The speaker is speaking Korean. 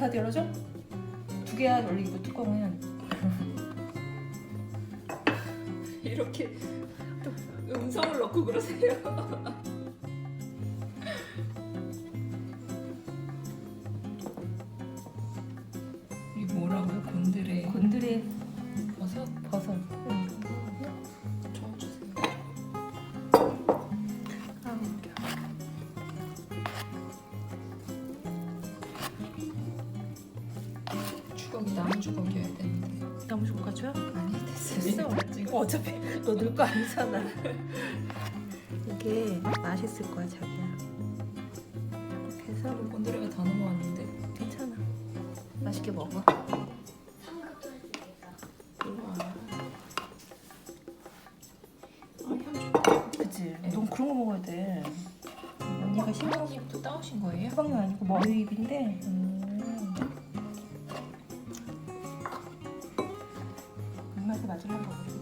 다 열어줘? 두 개야 원래 이거 뚜껑은 이렇게 또 음성을 넣고 그러세요. 이 뭐라고요? 곤드레 곤드레 버섯 버섯. 응. 주걱이 나무 주걱이어야 되는데. 나무 좀 가져요? 아니 됐어. 지금 어, 어차피 너늘거 아니잖아. 이게 맛있을 거야 자기야. 이렇게 해서 곤드레가 다 넘어왔는데. 괜찮아. 맛있게 먹어. 아, 그치? 넌 그런 거 먹어야 돼. 언니가 희망님도 따오신 거예요? 수박은 아니고 머리잎인데 음. 엄마한테 맞으려는 거거든.